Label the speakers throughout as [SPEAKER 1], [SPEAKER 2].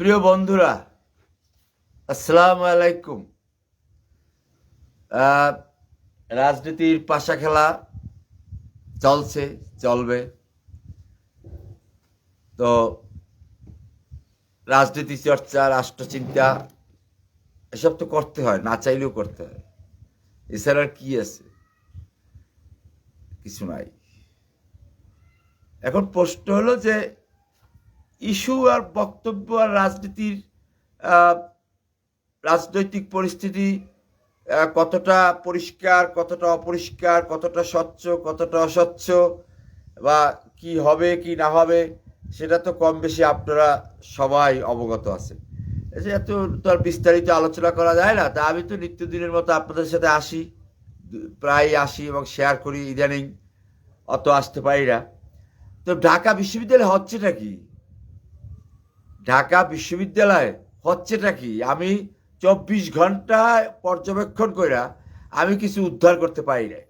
[SPEAKER 1] প্রিয় বন্ধুরা, আসসালামু আলাইকুম। রাজনীতির পাশা খেলা চলছে, চলবে। তো রাজনীতি চর্চা, রাষ্ট্রচিন্তা, এসব তো করতে হয়, না চাইলেও করতে হয়। এছাড়া কি আছে? কিছু নাই। এখন প্রশ্ন হলো যে ইস্যু আর বক্তব্য আর রাজনীতির রাজনৈতিক পরিস্থিতি কতটা পরিষ্কার, কতটা অপরিষ্কার, কতটা স্বচ্ছ, কতটা অস্বচ্ছ বা কি হবে, কি না হবে, সেটা তো কম বেশি আপনারা সবাই অবগত আছে এত তো আর বিস্তারিত আলোচনা করা যায় না, তা আমি তো নিত্যদিনের মতো আপনাদের সাথে আসি প্রায় আসি এবং শেয়ার করি ইদানিং, অত আসতে পারি না। তো ঢাকা বিশ্ববিদ্যালয় হচ্ছেটা কি? ঢাকা বিশ্ববিদ্যালয় হচ্ছেটা কি? আমি চব্বিশ ঘণ্টা পর্যবেক্ষণ কইরা আমি কিছু উদ্ধার করতে পারি না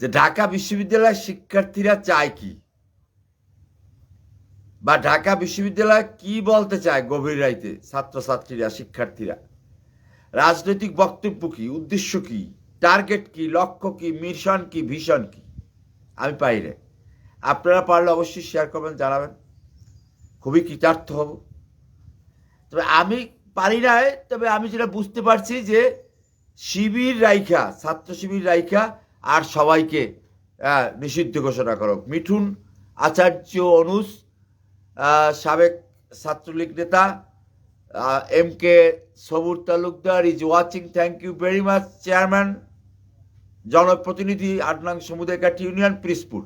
[SPEAKER 1] যে ঢাকা বিশ্ববিদ্যালয়ের শিক্ষার্থীরা চায় কি? বা ঢাকা বিশ্ববিদ্যালয় কি বলতে চায় গভীর রাইতে ছাত্রছাত্রীরা, শিক্ষার্থীরা? রাজনৈতিক বক্তব্য কি? উদ্দেশ্য কি? টার্গেট কি? লক্ষ্য কি? মিশন কি? ভিশন কি? আমি পাই না আপনারা পারলে অবশ্যই শেয়ার করবেন, জানাবেন। খুবই কৃতার্থ হব। তবে আমি পারি না তবে আমি যেটা বুঝতে পারছি যে শিবির রাইখা, ছাত্র শিবির রাইখা আর সবাইকে নিষিদ্ধ ঘোষণা করো মিঠুন আচার্য অনুষ সাবেক ছাত্রলীগ নেতা M K Sabur Talukdar is watching, thank you very much, chairman, জনপ্রতিনিধি, আটনাং সমুদায় কাঠি union, প্রিসপুর।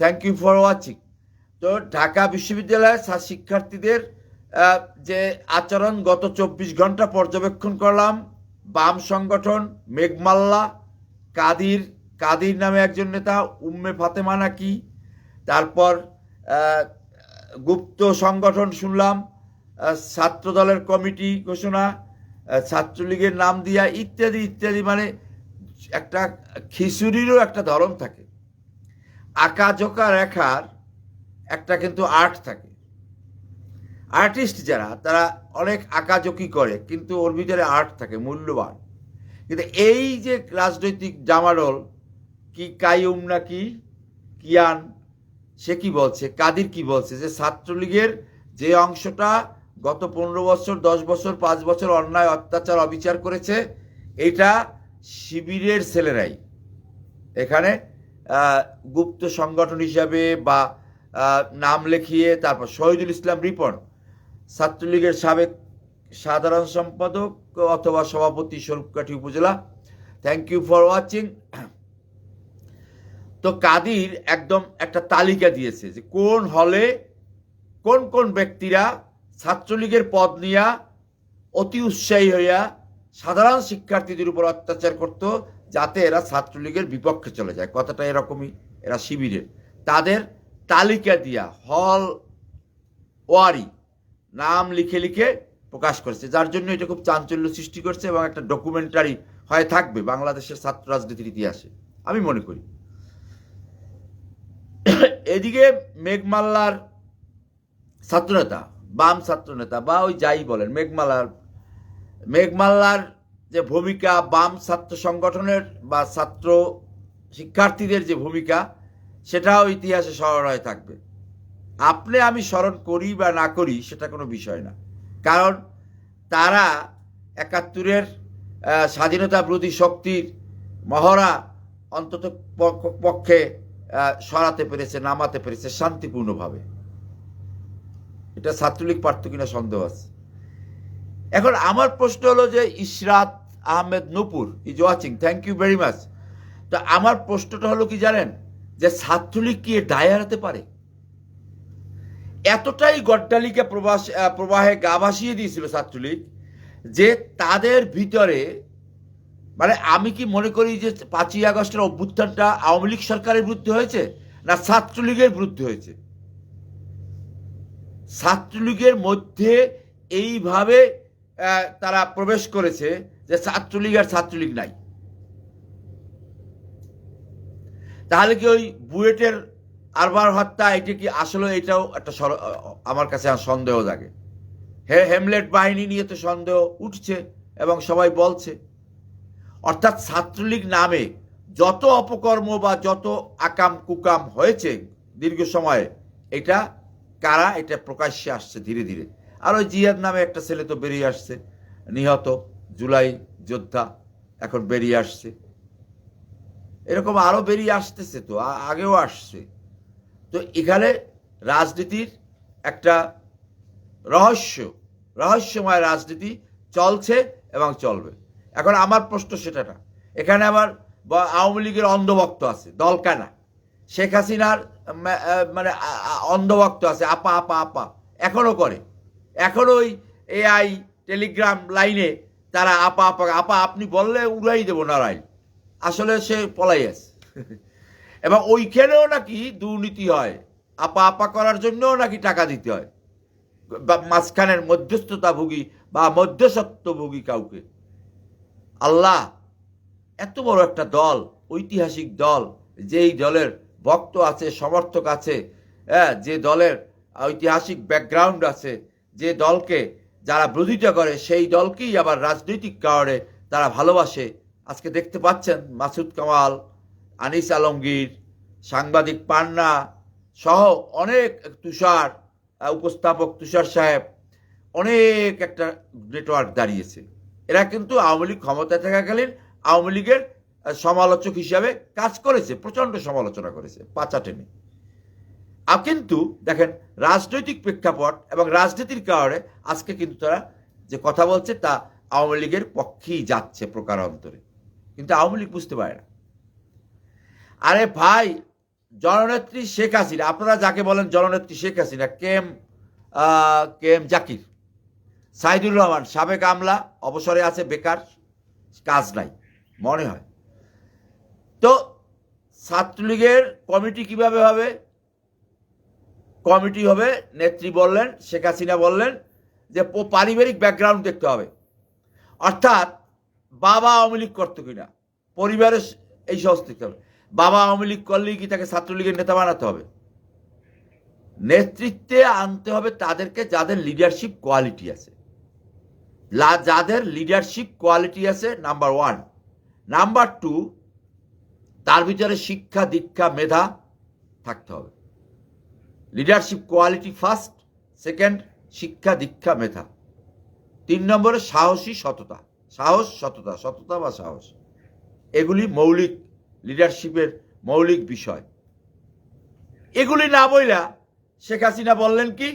[SPEAKER 1] Thank you for watching. তো ঢাকা বিশ্ববিদ্যালয়ের শিক্ষার্থীদের যে আচরণ গত চব্বিশ ঘণ্টা পর্যবেক্ষণ করলাম বাম সংগঠন মেঘমাল্লা কাদির কাদির নামে একজন নেতা উম্মে ফাতেমা নাকি তারপর গুপ্ত সংগঠন শুনলাম আহ, ছাত্রদলের কমিটি ঘোষণা ছাত্রলীগের নাম দিয়া ইত্যাদি ইত্যাদি মানে একটা খিচুড়িরও একটা ধরন থাকে। আঁকা জোকা রেখার একটা কিন্তু আর্ট থাকে। আর্টিস্ট যারা, তারা অনেক আঁকাজকি করে, কিন্তু ওর ভিতরে আর্ট থাকে, মূল্যবান। কিন্তু এই যে রাজনৈতিক জামাডল কি কাইম না কি, কিয়ান, সে কি বলছে, কাদির কি বলছে, যে ছাত্রলীগের যে অংশটা গত পনেরো বছর, দশ বছর, পাঁচ বছর অন্যায়, অত্যাচার, অবিচার করেছে, এটা শিবিরের ছেলেরাই। এখানে গুপ্ত সংগঠন হিসাবে বা নাম লেখিয়ে তারপর শহীদুল ইসলাম রিপন, ছাত্রলীগের সাবেক সাধারণ সম্পাদক অথবা সভাপতি স্বরূপকাঠি উপজেলা। থ্যাংক ইউ ফর ওয়াচিং তো কাদির একদম একটা তালিকা দিয়েছে যে কোন হলে কোন কোন ব্যক্তিরা ছাত্রলীগের পদ নিয়া অতি উৎসাহী হইয়া সাধারণ শিক্ষার্থীদের উপর অত্যাচার করত যাতে এরা ছাত্রলীগের বিপক্ষে চলে যায়। কথাটা এরকমই, এরা শিবিরের। তাদের তালিকা দিয়া, হল ওয়ারি, নাম লিখে লিখে প্রকাশ করেছে। যার জন্য এটা খুব চাঞ্চল্য সৃষ্টি করছে এবং একটা ডকুমেন্টারি হয়ে থাকবে বাংলাদেশের ছাত্র রাজনীতির ইতিহাসে, আমি মনে করি। এদিকে মেঘমাল্লার ছাত্রনেতা, বাম ছাত্রনেতা বা ওই যাই বলেন মেঘমালার মেঘমাল্লার যে ভূমিকা, বাম ছাত্র সংগঠনের বা ছাত্র শিক্ষার্থীদের যে ভূমিকা সেটাও ইতিহাসে স্মরণ হয়ে থাকবে। আপনি আমি স্মরণ করি বা না করি, সেটা কোনো বিষয় না। কারণ তারা একাত্তরের স্বাধীনতা বিরোধী শক্তির মহড়া অন্তত পক্ষ- সরাতে পেরেছে, নামাতে পেরেছে শান্তিপূর্ণভাবে। এটা ছাত্রলীগ পারত কিনা সন্দেহ আছে। এখন আমার প্রশ্ন হলো যে Ishrat Ahmed Nupur is watching thank you very much তো আমার প্রশ্নটা হলো কি জানেন? যে ছাত্রলীগ কি দায় এড়াতে পারে? এতটাই গড্ডালিকা প্রবাস প্রবাহে গা ভাসিয়ে দিয়েছিল ছাত্রলীগ যে তাদের ভিতরে মানে আমি কি মনে করি যে পাঁচই আগস্টের অভ্যুত্থানটা আওয়ামী লীগ সরকারের বিরুদ্ধে হয়েছে না ছাত্রলীগের বিরুদ্ধে হয়েছে? ছাত্রলীগের মধ্যে এইভাবে তারা প্রবেশ করেছে যে ছাত্রলীগ আর ছাত্রলীগ নাই। তাহলে কি ওই বুয়েটের আরবার হত্যা, এটা কি আসলে এটাও একটা আমার কাছে সন্দেহ জাগে। হে- হেমলেট বাহিনী নিয়ে তো সন্দেহ উঠছে এবং সবাই বলছে। অর্থাৎ ছাত্রলীগ নামে যত অপকর্ম বা যত আকাম কুকাম হয়েছে দীর্ঘ সময়ে, এটা কারা, এটা প্রকাশ্যে আসছে ধীরে ধীরে। আর ওই জিয়াদ নামে একটা ছেলে তো বেরিয়ে আসছে, নিহত জুলাই যোদ্ধা এখন বেরিয়ে আসছে। এরকম আরও বেরিয়ে আসতেছে তো আগেও আসছে। তো এখানে রাজনীতির একটা রহস্য, রহস্যময় রাজনীতি চলছে এবং চলবে। এখন আমার প্রশ্ন সেটা না এখানে আবার আওয়ামী লীগের অন্ধভক্ত আছে দলকানা শেখ হাসিনার মানে অন্ধভক্ত আছে, আপা আপা আপা এখনও করে। এখনও ওই এআই টেলিগ্রাম লাইনে তারা আপা আপা আপা, আপনি বললে উড়াই দেবো নারায়ণ। আসলে সে পলাই আছে। এবং ওইখানেও নাকি দুর্নীতি হয়। আপা আপা করার জন্যও নাকি টাকা দিতে হয়। বা মাঝখানের মধ্যস্থতাভোগী বা মধ্যসত্ত্বভোগী কাউকে। আল্লাহ এত বড় একটা দল, ঐতিহাসিক দল, যেই দলের ভক্ত আছে, সমর্থক আছে হ্যাঁ যে দলের ঐতিহাসিক ব্যাকগ্রাউন্ড আছে, যে দলকে যারা বিরোধিতা করে, সেই দলকেই আবার রাজনৈতিক কারণে তারা ভালোবাসে। আজকে দেখতে পাচ্ছেন মাসুদ কামাল, আনিস আলমগীর, সাংবাদিক পান্না সহ অনেক তুষার উপস্থাপক তুষার সাহেব অনেক একটা নেটওয়ার্ক দাঁড়িয়েছে। এরা কিন্তু আওয়ামী লীগ ক্ষমতায় থাকাকালীন আওয়ামী লীগের সমালোচক হিসাবে কাজ করেছে, প্রচণ্ড সমালোচনা করেছে পাচা টেনে কিন্তু দেখেন, রাজনৈতিক প্রেক্ষাপট এবং রাজনীতির কারণে আজকে কিন্তু তারা যে কথা বলছে তা আওয়ামী লীগের পক্ষেই যাচ্ছে প্রকারান্তরে। কিন্তু আওয়ামী লীগ বুঝতে পারে না। আরে ভাই, জননেত্রী শেখ হাসিনা, আপনারা যাকে বলেন জননেত্রী শেখ হাসিনা, কেম কেম জাকির, সাইদুর রহমান, সাবেক আমলা, অবসরে আছে, বেকার, কাজ নাই, মনে হয়। তো ছাত্রলীগের কমিটি কীভাবে হবে? কমিটি হবে, নেত্রী বললেন, শেখ হাসিনা বললেন যে পারিবারিক ব্যাকগ্রাউন্ড দেখতে হবে। অর্থাৎ বাবা আওয়ামী লীগ করতো কিনা? পরিবারের এই সমস্ত হবে। বাবা আওয়ামী লীগ করলেই কি তাকে ছাত্রলীগের নেতা বানাতে হবে? নেতৃত্বে আনতে হবে তাদেরকে যাদের লিডারশিপ কোয়ালিটি আছে। যাদের লিডারশিপ কোয়ালিটি আছে নাম্বার ওয়ান নাম্বার টু তার ভিতরে শিক্ষা, দীক্ষা, মেধা থাকতে হবে। লিডারশিপ কোয়ালিটি ফার্স্ট সেকেন্ড শিক্ষা, দীক্ষা, মেধা। তিন নম্বরে সাহসী, সততা। সাহস, সততা সততা বা সাহস। এগুলি মৌলিক লিডারশিপের মৌলিক বিষয়। এগুলি না বইলা শেখ হাসিনা বললেন কি,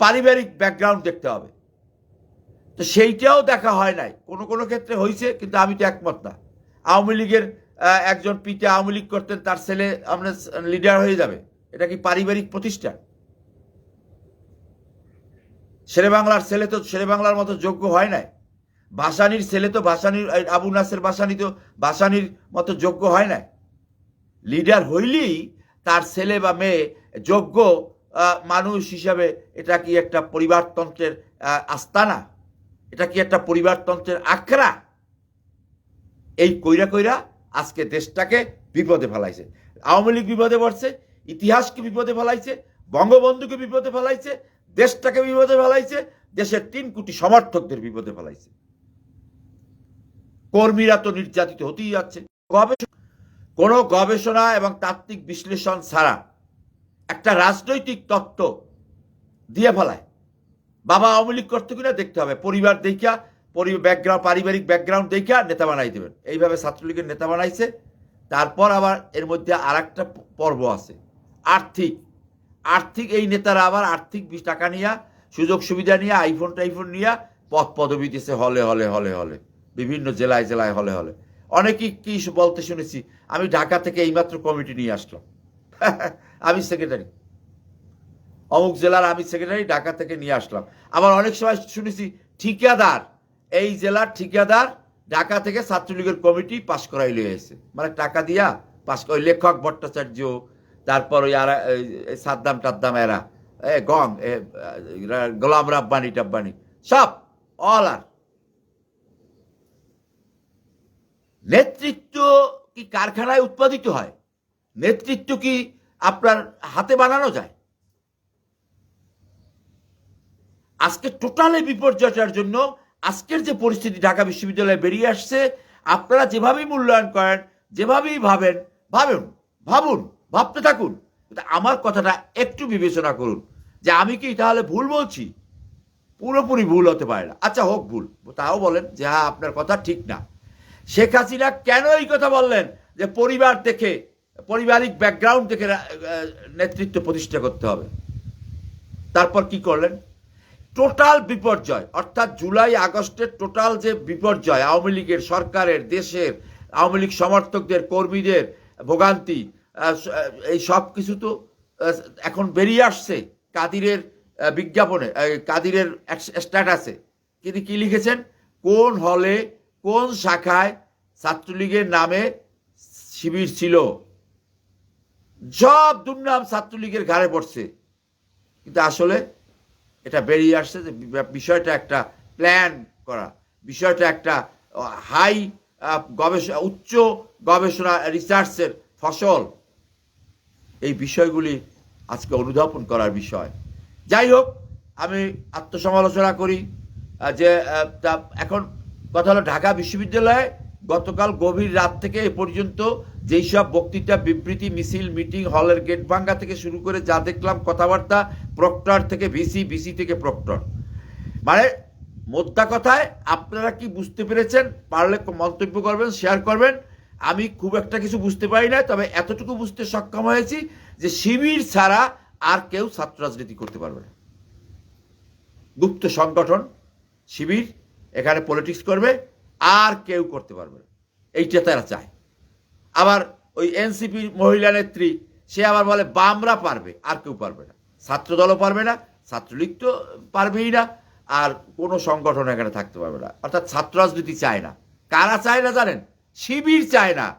[SPEAKER 1] পারিবারিক ব্যাকগ্রাউন্ড দেখতে হবে। তো সেইটাও দেখা হয় নাই। কোনো কোনো ক্ষেত্রে হয়েছে কিন্তু আমি তো একমত না। আওয়ামী লীগের একজন পিতা আওয়ামী লীগ করতেন, তার ছেলে আপনার লিডার হয়ে যাবে। এটা কি পারিবারিক প্রতিষ্ঠান? শেরে বাংলার ছেলে তো শেরে বাংলার মতো যোগ্য হয় নাই। ভাসানির ছেলে তো ভাসানির আবু নাসের ভাসানি তো ভাসানির মতো যোগ্য হয় না লিডার হইলেই তার ছেলে বা মেয়ে যোগ্য মানুষ হিসাবে এটা কি একটা পরিবারতন্ত্রের আস্তানা? এটা কি একটা পরিবারতন্ত্রের আখড়া? এই কইরা কইরা আজকে দেশটাকে বিপদে ফেলাইছে। আওয়ামী লীগ বিপদে পড়ছে, ইতিহাসকে বিপদে ফেলাইছে, বঙ্গবন্ধুকে বিপদে ফেলাইছে, দেশটাকে বিপদে ফেলাইছে, দেশের তিন কোটি সমর্থকদের বিপদে ফেলাইছে। কর্মীরা তো নির্যাতিত হতেই যাচ্ছে। গবেষণা কোনো গবেষণা এবং তাত্ত্বিক বিশ্লেষণ ছাড়া একটা রাজনৈতিক তত্ত্ব দিয়ে ফেলায়। বাবা আওয়ামী লীগ করতে কিনা দেখতে হবে, পরিবার দেখিয়া ব্যাকগ্রাউন্ড পারিবারিক ব্যাকগ্রাউন্ড দেখিয়া নেতা বানাই দেবেন। এইভাবে ছাত্রলীগের নেতা বানাইছে। তারপর আবার এর মধ্যে আর একটা পর্ব আছে। আর্থিক। আর্থিক, এই নেতারা আবার আর্থিক টাকা নিয়ে সুযোগ সুবিধা নিয়ে আইফোন টাইফোন নিয়ে পদ পদবি দিতেছে হলে হলে হলে হলে। বিভিন্ন জেলায় জেলায় হলে হলে। অনেকেই কি বলতে শুনেছি, আমি ঢাকা থেকে এইমাত্র কমিটি নিয়ে আসলাম। আমি সেক্রেটারি। অমুক জেলার আমি সেক্রেটারি, ঢাকা থেকে নিয়ে আসলাম। আবার অনেক সময় শুনেছি, ঠিকাদার, এই জেলার ঠিকাদার ঢাকা থেকে ছাত্রলীগের কমিটি পাশ করাই লিয়ে এসে মানে টাকা দিয়া পাশ ওই লেখক ভট্টাচার্য, তারপর ওই আর সাদ্দাম টাদ্দাম এরা, এ গং এ গোলাম রাব্বানি টাব্বানি, সব অল আর নেতৃত্ব কি কারখানায় উৎপাদিত হয়? নেতৃত্ব কি আপনার হাতে বানানো যায়? আজকে টোটালি বিপর্যয়টার জন্য আজকের যে পরিস্থিতি ঢাকা বিশ্ববিদ্যালয়ে বেরিয়ে আসছে, আপনারা যেভাবেই মূল্যায়ন করেন, যেভাবেই ভাবেন ভাবেন, ভাবুন, ভাবতে থাকুন। আমার কথাটা একটু বিবেচনা করুন যে আমি কি তাহলে ভুল বলছি? পুরোপুরি ভুল হতে পারে না। আচ্ছা হোক ভুল। তাও বলেন যে হ্যাঁ আপনার কথা ঠিক না। শেখ হাসিনা কেন এই কথা বললেন? যে পরিবার থেকে, পারিবারিক ব্যাকগ্রাউন্ড থেকে নেতৃত্ব প্রতিষ্ঠা করতে হবে। তারপর কি করলেন? টোটাল বিপর্যয়, অর্থাৎ জুলাই, আগস্টের টোটাল যে বিপর্যয়, আওয়ামী লীগের সরকারের, দেশের, আওয়ামী লীগ সমর্থকদের, কর্মীদের ভোগান্তি এই সব কিছু তো এখন বেরিয়ে আসছে কাদিরের বিজ্ঞাপনে কাদিরের স্ট্যাটাসে। তিনি কি লিখেছেন? কোন হলে কোন শাখায় ছাত্রলীগের নামে শিবির ছিল? সব দুর্নাম ছাত্রলীগের ঘাড়ে পড়ছে। কিন্তু আসলে এটা বেরিয়ে আসছে যে বিষয়টা একটা প্ল্যান করা। বিষয়টা একটা হাই গবেষণা উচ্চ গবেষণা রিসার্চের ফসল। এই বিষয়গুলি আজকে অনুধাবন করার বিষয়। যাই হোক, আমি আত্মসমালোচনা করি যে এখন কথা হলো ঢাকা বিশ্ববিদ্যালয়ে গতকাল গভীর রাত থেকে এ পর্যন্ত যেই সব বক্তৃতা, বিবৃতি, মিছিল, মিটিং, হলের গেট ভাঙ্গা থেকে শুরু করে যা দেখলাম কথাবার্তা প্রক্টর থেকে ভিসি ভিসি থেকে প্রক্টর। মানে মোদ্দা কথায় আপনারা কি বুঝতে পেরেছেন? পারলে মন্তব্য করবেন শেয়ার করবেন। আমি খুব একটা কিছু বুঝতে পারি না, তবে এতটুকু বুঝতে সক্ষম হয়েছি যে শিবির ছাড়া আর কেউ ছাত্র রাজনীতি করতে পারবে না। গুপ্ত সংগঠন, শিবির এখানে পলিটিক্স করবে, আর কেউ করতে পারবে না। এইটা তারা চায়। আবার ওই এনসিপির মহিলা নেত্রী, সে আবার বলে, বামরা পারবে, আর কেউ পারবে না। ছাত্র দলও পারবে না, ছাত্রলীগ তো পারবেই না, আর কোনো সংগঠন এখানে থাকতে পারবে না। অর্থাৎ ছাত্র রাজনীতি চায় না। কারা চায় না জানেন? শিবির চায় না।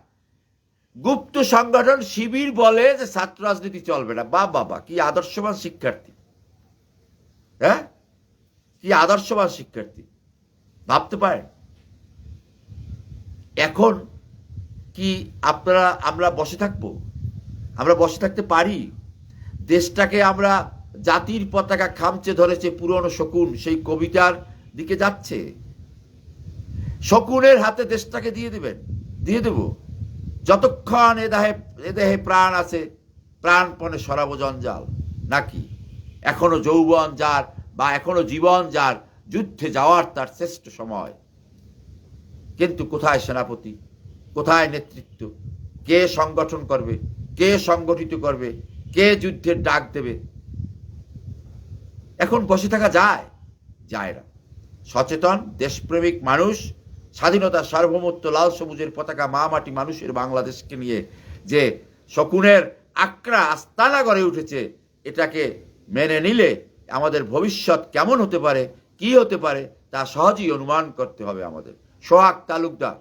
[SPEAKER 1] গুপ্ত সংগঠন শিবির বলে যে ছাত্র রাজনীতি চলবে না। বা বাবা কি আদর্শবান শিক্ষার্থী। হ্যাঁ? কি আদর্শবান শিক্ষার্থী। ভাবতে পারেন? এখন কি আপনারা, আমরা বসে থাকব? আমরা বসে থাকতে পারি? দেশটাকে আমরা জাতির পতাকা খামচে ধরেছে পুরনো শকুন, সেই কবিতার দিকে যাচ্ছে। শকুনের হাতে দেশটাকে দিয়ে দিবেন, দিয়ে দেব। যতক্ষণ এ দেহে এ দেহে প্রাণ আছে, প্রাণপণে সরাব জঞ্জাল। নাকি? এখনও যৌবন যার বা এখনও জীবন যার যুদ্ধে যাওয়ার তার শ্রেষ্ঠ সময়। কিন্তু কোথায় সেনাপতি? কোথায় নেতৃত্ব? কে সংগঠন করবে? কে সংগঠিত করবে? কে যুদ্ধের ডাক দেবে? এখন বসে থাকা যায়? যায় না। সচেতন, দেশপ্রেমিক মানুষ, স্বাধীনতা, সার্বভৌমত্ব, লাল সবুজের পতাকা মা মাটি মানুষের বাংলাদেশকে নিয়ে যে শকুনের আক্রা আস্তানা গড়ে উঠেছে, এটাকে মেনে নিলে আমাদের ভবিষ্যৎ কেমন হতে পারে? কি হতে পারে তা সহজেই অনুমান করতে হবে আমাদের। Sohag Talukdar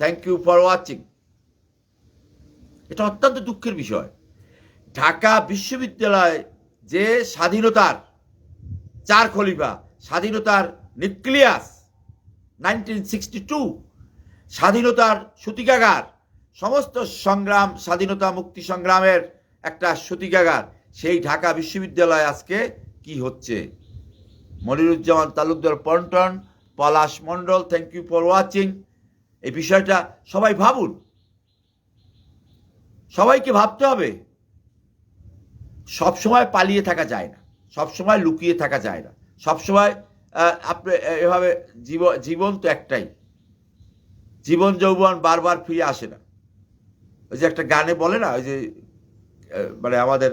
[SPEAKER 1] thank you for watching এটা অত্যন্ত দুঃখের বিষয়। ঢাকা বিশ্ববিদ্যালয় যে স্বাধীনতার চার খলিফা, স্বাধীনতার নিউক্লিয়াস নাইনটিন সিক্সটি টু, স্বাধীনতার সূতিকাগার, সমস্ত সংগ্রাম, স্বাধীনতা মুক্তি সংগ্রামের একটা সূতিকাগার, সেই ঢাকা বিশ্ববিদ্যালয় আজকে কি হচ্ছে? Moniruzzaman Talukdar Ponton, Palash Mondal thank you for watching এই বিষয়টা সবাই ভাবুন। সবাইকে ভাবতে হবে। সব সময় পালিয়ে থাকা যায় না। সব সময় লুকিয়ে থাকা যায় না। সব সময় আপনি এভাবে জীবন জীবন তো একটাই। জীবন যৌবন বারবার ফিরে আসে না। ওই যে একটা গানে বলে না, ওই যে মানে আমাদের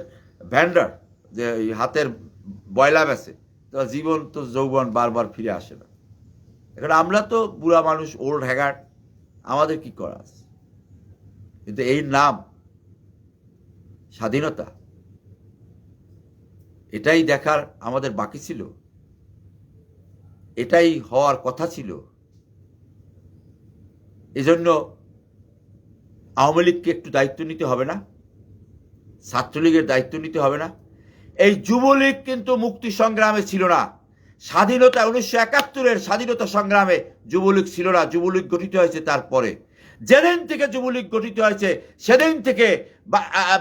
[SPEAKER 1] ভ্যান্ডার, যে হাতের বয়লা বেছে তো জীবন তো যৌবন বারবার ফিরে আসে না। এখন আমরা তো বুড়া মানুষ ওল্ড হ্যাগার আমাদের কি করা আছে? কিন্তু এই নাম, স্বাধীনতা, এটাই দেখার আমাদের বাকি ছিল। এটাই হওয়ার কথা ছিল। এজন্য আওয়ামী লীগকে একটু দায়িত্ব নিতে হবে না, ছাত্রলীগের দায়িত্ব নিতে হবে না। এই যুবলীগ কিন্তু মুক্তি সংগ্রামে ছিল না। স্বাধীনতা উনিশশো একাত্তরের স্বাধীনতা সংগ্রামে যুবলীগ ছিল না, যুবলীগ গঠিত হয়েছে তারপরে। যেদিন থেকে যুবলীগ গঠিত হয়েছে, সেদিন থেকে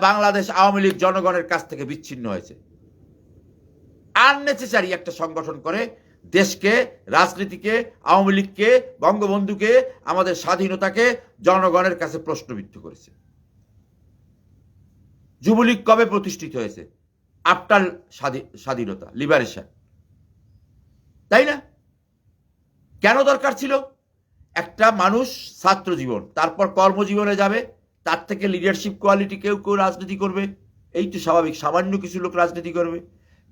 [SPEAKER 1] বাংলাদেশ আওয়ামী লীগ জনগণের কাছ থেকে বিচ্ছিন্ন হয়েছে। আননেসেসারি একটা সংগঠন করে দেশকে, রাজনীতিকে, আওয়ামী লীগকে, বঙ্গবন্ধুকে, আমাদের স্বাধীনতাকে জনগণের কাছে প্রশ্নবিদ্ধ করেছে। যুবলীগ কবে প্রতিষ্ঠিত হয়েছে? আফটার স্বাধীনতা লিবারেশন তাই না? কেন দরকার ছিল? একটা মানুষ ছাত্র জীবন, তারপর কর্মজীবনে যাবে, তার থেকে লিডারশিপ কোয়ালিটি কেউ কেউ রাজনীতি করবে। এই তো স্বাভাবিক, সামান্য কিছু লোক রাজনীতি করবে।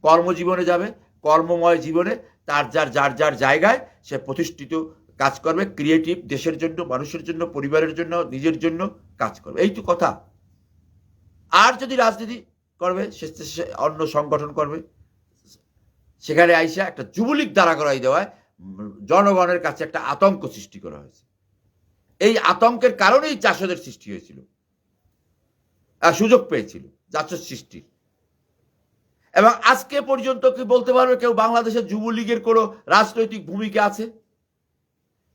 [SPEAKER 1] কর্মজীবনে যাবে, কর্মময় জীবনে তার যার যার যার জায়গায় সে প্রতিষ্ঠিত কাজ করবে ক্রিয়েটিভ দেশের জন্য, মানুষের জন্য, পরিবারের জন্য, নিজের জন্য কাজ করবে। এই তো কথা। আর যদি রাজনীতি করবে, সে সে অন্য সংগঠন করবে। সেখানে আইসা একটা যুবলীগ দাঁড়া করাই দেওয়ায় জনগণের কাছে একটা আতঙ্ক সৃষ্টি করা হয়েছে। এই আতঙ্কের কারণেই চাষদের সৃষ্টি হয়েছিল সুযোগ পেয়েছিল চাষের সৃষ্টির এবং আজকে পর্যন্ত কি বলতে পারবে কেউ বাংলাদেশের যুবলীগের কোনো রাজনৈতিক ভূমিকা আছে?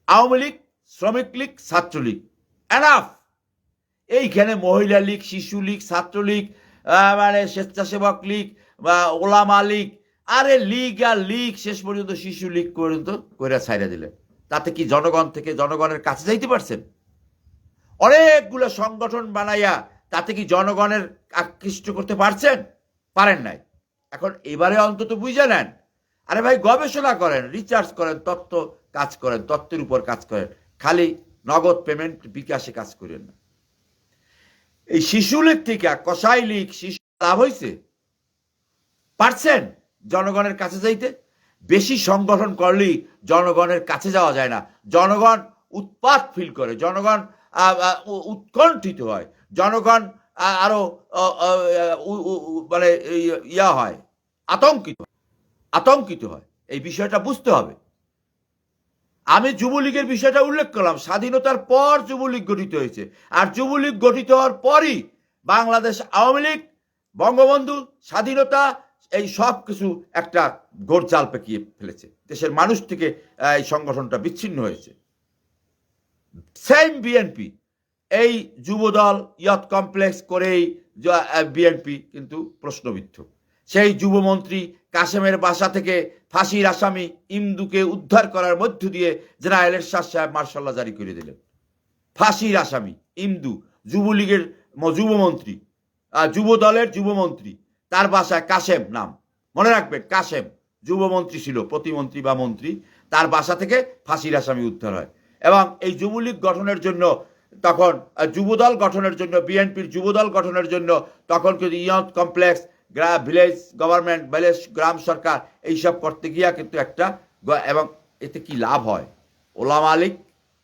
[SPEAKER 1] আওয়ামী লীগ, শ্রমিক লীগ, ছাত্রলীগ। এনাফ এইখানে মহিলা লীগ, শিশু লীগ, ছাত্রলীগ মানে স্বেচ্ছাসেবক লীগ বা ওলামা লীগ, আরে লীগ আর লীগ শেষ পর্যন্ত শিশু লীগ পর্যন্ত কইরা ছাইরা দিলেন তাতে কি জনগণ থেকে জনগণের কাছে যাইতে পারছেন? অনেকগুলো সংগঠন বানাইয়া তাতে কি জনগণের আকৃষ্ট করতে পারছেন? পারেন নাই। এখন এবারে অন্তত বুঝে নেন। আরে ভাই, গবেষণা করেন রিচার্জ করেন, তত্ত্ব কাজ করেন, তত্ত্বের উপর কাজ করেন। খালি নগদ পেমেন্ট বিকাশে কাজ করেন না। এই শিশু লীগ থেকে কসাই লীগ শিশু লাভ হয়েছে? পারছেন জনগণের কাছে যাইতে? বেশি সংগঠন করলেই জনগণের কাছে যাওয়া যায় না। জনগণ উৎপাত ফিল করে, জনগণ উৎকণ্ঠিত হয়। জনগণ আরও মানে ইয়া হয়, আতঙ্কিত আতঙ্কিত হয়। এই বিষয়টা বুঝতে হবে। আমি যুবলীগের বিষয়টা উল্লেখ করলাম। স্বাধীনতার পর যুবলীগ গঠিত হয়েছে। আর যুবলীগ গঠিত হওয়ার পরই বাংলাদেশ আওয়ামী লীগ, বঙ্গবন্ধু, স্বাধীনতা, এই সব কিছু একটা গোরজাল পেকিয়ে ফেলেছে। দেশের মানুষ থেকে এই সংগঠনটা বিচ্ছিন্ন হয়েছে। সেম বিএনপি এই যুবদল ইয়ত কমপ্লেক্স করেই বিএনপি কিন্তু প্রশ্নবিদ্ধ। সেই যুবমন্ত্রী কাশেমের বাসা থেকে ফাঁসির আসামি ইমদুকে উদ্ধার করার মধ্য দিয়ে জেনারেলের শাহ সাহেব মার্শাল্লাহ জারি করে দিলেন। ফাঁসির আসামি ইমদু, যুবলীগের যুবমন্ত্রী যুব দলের যুবমন্ত্রী, তার বাসায় কাশেম নাম। মনে রাখবেন, কাশেম যুবমন্ত্রী ছিল, প্রতিমন্ত্রী বা মন্ত্রী, তার বাসা থেকে ফাঁসির আসামি উদ্ধার হয়। এবং এই যুবলীগ গঠনের জন্য তখন যুবদল গঠনের জন্য, বিএনপির যুবদল গঠনের জন্য তখন কিন্তু ইয়ত কমপ্লেক্স গ্রা ভিলেজ গভর্নমেন্ট, ভিলেজ গ্রাম সরকার, এইসব করতে গিয়া কিন্তু একটা এবং এতে কি লাভ হয়? ওলা মালিক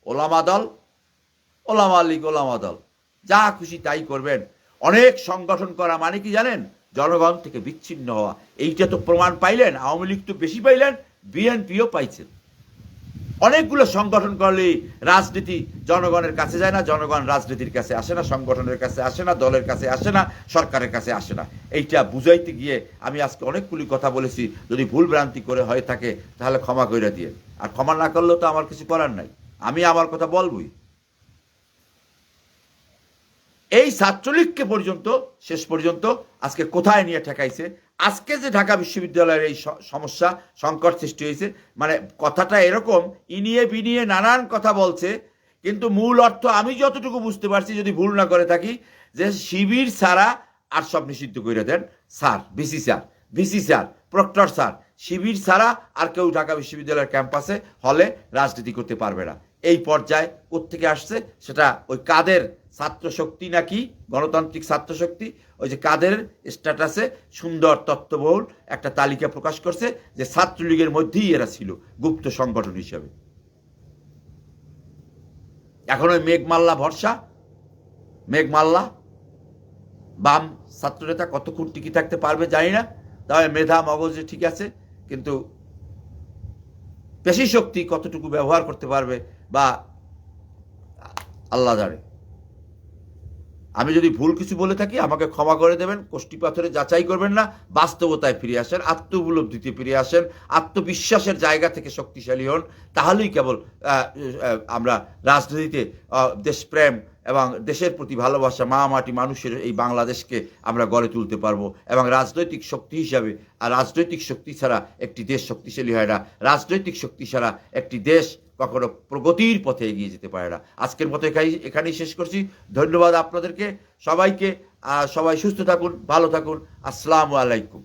[SPEAKER 1] ওলামা দল ওলামা লীগ ওলামা দল যা খুশি তাই করবেন। অনেক সংগঠন করা মানে কি জানেন? জনগণ থেকে বিচ্ছিন্ন হওয়া। এইটা তো প্রমাণ পাইলেন, আওয়ামী লীগ তো বেশি পাইলেন, বিএনপিও পাইছেন। অনেকগুলো সংগঠন করলে রাজনীতি জনগণের কাছে যায় না, জনগণ রাজনীতির কাছে আসে না, সংগঠনের কাছে আসে না, দলের কাছে আসে না, সরকারের কাছে আসে না। এইটা বুঝাইতে গিয়ে আমি আজকে অনেকগুলি কথা বলেছি, যদি ভুল ভ্রান্তি করে হয়ে থাকে, তাহলে ক্ষমা করে দিয়ে। আর ক্ষমা না করলেও তো আমার কিছু করার নাই। আমি আমার কথা বলবই। এই ছাত্রলীগকে পর্যন্ত, শেষ পর্যন্ত, আজকে কোথায় নিয়ে ঠেকাইছে আজকে যে ঢাকা বিশ্ববিদ্যালয়ের এই সমস্যা, সংকট সৃষ্টি হয়েছে মানে কথাটা এরকম, ইনিয়ে বিনিয়ে নানান কথা বলছে, কিন্তু মূল অর্থ আমি যতটুকু বুঝতে পারছি, যদি ভুল না করে থাকি, যে শিবির ছাড়া আর সব নিষিদ্ধ করে দেন। Sir VC sir, VC sir, proctor sir, Shibir ছাড়া আর কেউ ঢাকা বিশ্ববিদ্যালয়ের ক্যাম্পাসে, হলে রাজনীতি করতে পারবে না। এই পর্যায়ে কোত্থেকে আসছে? সেটা ওই কাদের ছাত্র শক্তি নাকি? গণতান্ত্রিক ছাত্র শক্তি ওই যে কাদের স্ট্যাটাসে সুন্দর তত্ত্ববহুল একটা তালিকা প্রকাশ করছে যে ছাত্রলীগের মধ্যেই এরা ছিল, গুপ্ত সংগঠন হিসেবে। এখন ওই মেঘমাল্লা ভরসা? মেঘমাল্লা? বাম ছাত্রনেতা কতক্ষণ টিকে থাকতে পারবে জানি না। তবে মেধা মগজে ঠিক আছে, কিন্তু পেশি শক্তি কতটুকু ব্যবহার করতে পারবে বা আল্লাহ জানে। আমি যদি ভুল কিছু বলে থাকি, আমাকে ক্ষমা করে দেবেন কোষ্টি পাথরে যাচাই করবেন না, বাস্তবতায় ফিরে আসেন আত্ম উপলব্ধিতে ফিরে আসেন, আত্মবিশ্বাসের জায়গা থেকে শক্তিশালী হন। তাহলেই কেবল আমরা রাজনীতিতে দেশপ্রেম এবং দেশের প্রতি ভালোবাসা মা মাটি মানুষের এই বাংলাদেশকে আমরা গড়ে তুলতে পারব এবং রাজনৈতিক শক্তি হিসাবে, আর রাজনৈতিক শক্তি ছাড়া একটি দেশ শক্তিশালী হয় না। রাজনৈতিক শক্তি ছাড়া একটি দেশ কখনো প্রগতির পথে এগিয়ে যেতে পারে না। আজকের মতো এখানেই এখানেই শেষ করছি। ধন্যবাদ আপনাদেরকে। সবাইকে সবাই সুস্থ থাকুন, ভালো থাকুন। আসসালামু আলাইকুম।